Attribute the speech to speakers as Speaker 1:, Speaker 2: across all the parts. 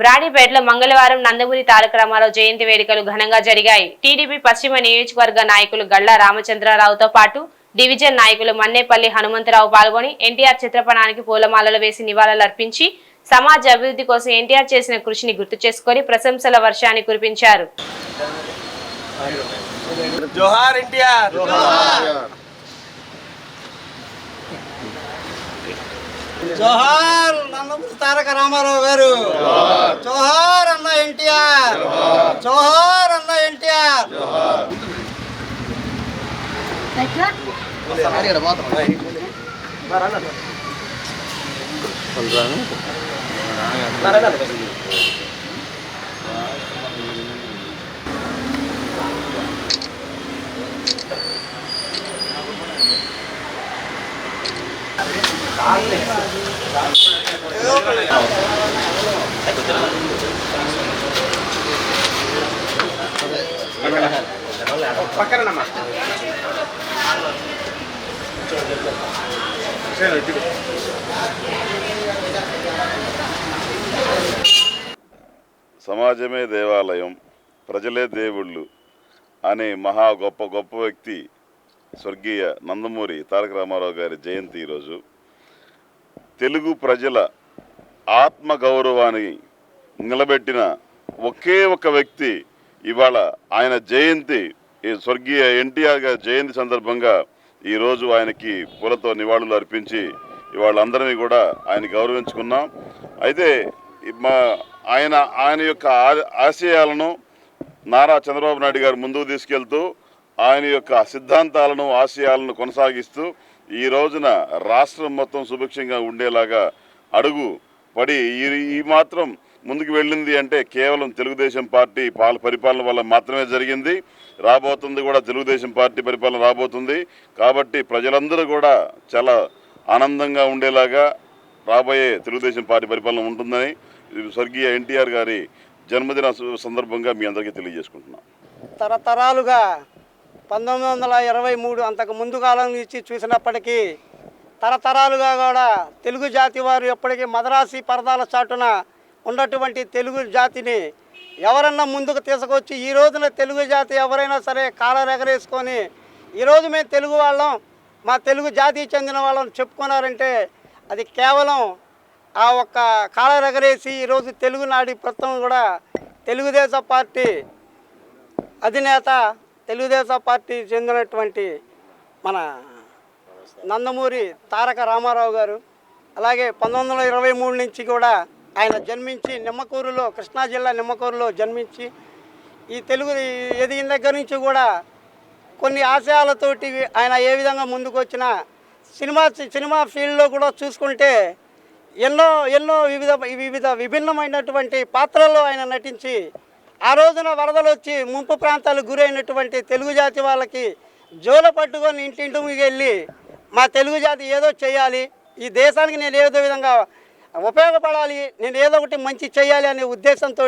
Speaker 1: బ్రాడీపేటలో మంగళవారం నందమూరి తారక రామారావు జయంతి వేడుకలు ఘనంగా జరిగాయి. టీడీపీ పశ్చిమ నియోజకవర్గ నాయకులు గళ్ళ రామచంద్రరావుతో పాటు డివిజన్ నాయకులు మన్నేపల్లి హనుమంతరావు పాల్గొని ఎన్టీఆర్ చిత్రపటానికి పూలమాలలు వేసి నివాళులర్పించి సమాజ అభివృద్ధి కోసం ఎన్టీఆర్ చేసిన కృషిని గుర్తు చేసుకొని ప్రశంసల వర్షాన్ని కురిపించారు.
Speaker 2: జోహార్! తారక రామారావు గారు. జోహార్ అన్న ఎన్టీఆర్. జోహార్ అన్న ఎన్టీఆర్.
Speaker 3: సమాజమే దేవాలయం ప్రజలే దేవుళ్ళు అనే మహా గొప్ప గొప్ప వ్యక్తి స్వర్గీయ నందమూరి తారక రామారావు గారి జయంతి ఈరోజు. తెలుగు ప్రజల ఆత్మ గౌరవాన్ని నిలబెట్టిన ఒకే ఒక వ్యక్తి ఇవాళ ఆయన జయంతి ఈ స్వర్గీయ ఎన్టీఆర్ గారి జయంతి సందర్భంగా ఈరోజు ఆయనకి పూలతో నివాళులు అర్పించి ఇవాళ అందరినీ కూడా ఆయన గౌరవించుకున్నాం. అయితే మా ఆయన ఆయన యొక్క ఆశయాలను నారా చంద్రబాబు నాయుడు గారు ముందుకు తీసుకెళ్తూ ఆయన యొక్క సిద్ధాంతాలను ఆశయాలను కొనసాగిస్తూ ఈ రోజున రాష్ట్రం మొత్తం సుభిక్షంగా ఉండేలాగా అడుగు పడి ఈ ఈ మాత్రం ముందుకు వెళ్ళింది అంటే కేవలం తెలుగుదేశం పార్టీ పాల పరిపాలన వల్ల మాత్రమే జరిగింది. రాబోతుంది కూడా తెలుగుదేశం పార్టీ పరిపాలన రాబోతుంది. కాబట్టి ప్రజలందరూ కూడా చాలా ఆనందంగా ఉండేలాగా రాబోయే తెలుగుదేశం పార్టీ పరిపాలన ఉంటుందని స్వర్గీయ ఎన్టీఆర్ గారి జన్మదిన సందర్భంగా మీ అందరికీ తెలియజేసుకుంటున్నాం.
Speaker 2: తరతరాలుగా పంతొమ్మిది వందల ఇరవై మూడు అంతకు ముందు కాలం నుంచి చూసినప్పటికీ తరతరాలుగా కూడా తెలుగు జాతి వారు ఎప్పటికీ మద్రాసి పరదాల చాటున ఉన్నటువంటి తెలుగు జాతిని ఎవరన్నా ముందుకు తీసుకొచ్చి ఈ రోజున తెలుగు జాతి ఎవరైనా సరే కాలర్ ఎగరేసుకొని ఈరోజు మేము తెలుగు వాళ్ళం మా తెలుగు జాతికి చెందిన వాళ్ళం చెప్పుకున్నారంటే అది కేవలం ఆ ఒక్క కాలర్ ఎగరేసి ఈరోజు తెలుగునాడి ప్రస్తుతం కూడా తెలుగుదేశం పార్టీ అధినేత తెలుగుదేశం పార్టీ చెందినటువంటి మన నందమూరి తారక రామారావు గారు అలాగే పంతొమ్మిది వందల ఇరవై మూడు నుంచి కూడా ఆయన జన్మించి నిమ్మకూరులో కృష్ణా జిల్లా నిమ్మకూరులో జన్మించి ఈ తెలుగు ఎదిగిన దగ్గర నుంచి కూడా కొన్ని ఆశయాలతోటి ఆయన ఏ విధంగా ముందుకు వచ్చినా సినిమా సినిమా ఫీల్డ్లో కూడా చూసుకుంటే ఎన్నో ఎన్నో వివిధ వివిధ విభిన్నమైనటువంటి పాత్రల్లో ఆయన నటించి ఆ రోజున వరదలు వచ్చి ముంపు ప్రాంతాలకు గురైనటువంటి తెలుగు జాతి వాళ్ళకి జోల పట్టుకొని ఇంటింటికి వెళ్ళి మా తెలుగు జాతి ఏదో చేయాలి ఈ దేశానికి నేను ఏదో విధంగా ఉపయోగపడాలి నేను ఏదో ఒకటి మంచి చేయాలి అనే ఉద్దేశంతో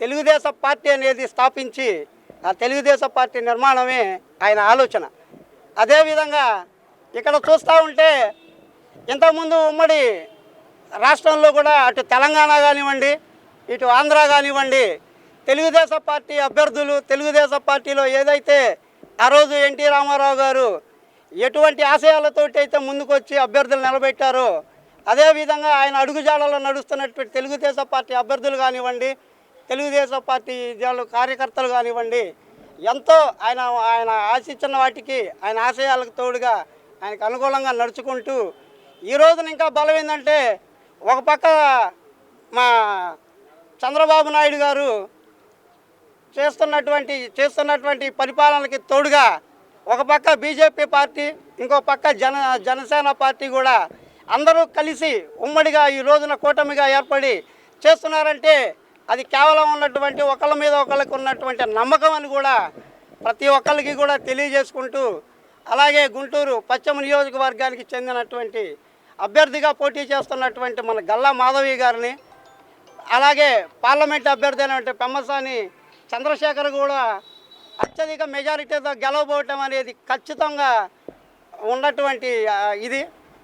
Speaker 2: తెలుగుదేశం పార్టీ అనేది స్థాపించి ఆ తెలుగుదేశం పార్టీ నిర్మాణమే ఆయన ఆలోచన. అదేవిధంగా ఇక్కడ చూస్తూ ఉంటే ఇంతకుముందు ఉమ్మడి రాష్ట్రంలో కూడా అటు తెలంగాణ కానివ్వండి ఇటు ఆంధ్ర కానివ్వండి తెలుగుదేశం పార్టీ అభ్యర్థులు తెలుగుదేశం పార్టీలో ఏదైతే ఆ రోజు ఎన్టీ రామారావు గారు ఎటువంటి ఆశయాలతోటి అయితే ముందుకొచ్చి అభ్యర్థులు నిలబెట్టారో అదేవిధంగా ఆయన అడుగుజాడలో నడుస్తున్నటువంటి తెలుగుదేశం పార్టీ అభ్యర్థులు కానివ్వండి తెలుగుదేశం పార్టీ కార్యకర్తలు కానివ్వండి ఎంతో ఆయన ఆయన ఆశించిన వాటికి ఆయన ఆశయాలకు తోడుగా ఆయనకు అనుకూలంగా నడుచుకుంటూ ఈ రోజున ఇంకా బలం ఏంటంటే ఒక పక్క మా చంద్రబాబు నాయుడు గారు చేస్తున్నటువంటి చేస్తున్నటువంటి పరిపాలనకి తోడుగా ఒక పక్క బీజేపీ పార్టీ ఇంకో పక్క జన జనసేన పార్టీ కూడా అందరూ కలిసి ఉమ్మడిగా ఈ రోజున కూటమిగా ఏర్పడి చేస్తున్నారంటే అది కేవలం ఉన్నటువంటి ఒకళ్ళ మీద ఒకళ్ళకి ఉన్నటువంటి నమ్మకం అని కూడా ప్రతి ఒక్కరికి కూడా తెలియజేసుకుంటూ అలాగే గుంటూరు పశ్చిమ నియోజకవర్గానికి చెందినటువంటి అభ్యర్థిగా పోటీ చేస్తున్నటువంటి మన గల్లా మాధవి గారిని అలాగే పార్లమెంట్ అభ్యర్థి అయినటువంటి పెమ్మసాని చంద్రశేఖర్ కూడా అత్యధిక మెజారిటీతో గెలవబోవటం అనేది ఖచ్చితంగా ఉన్నటువంటి ఇది.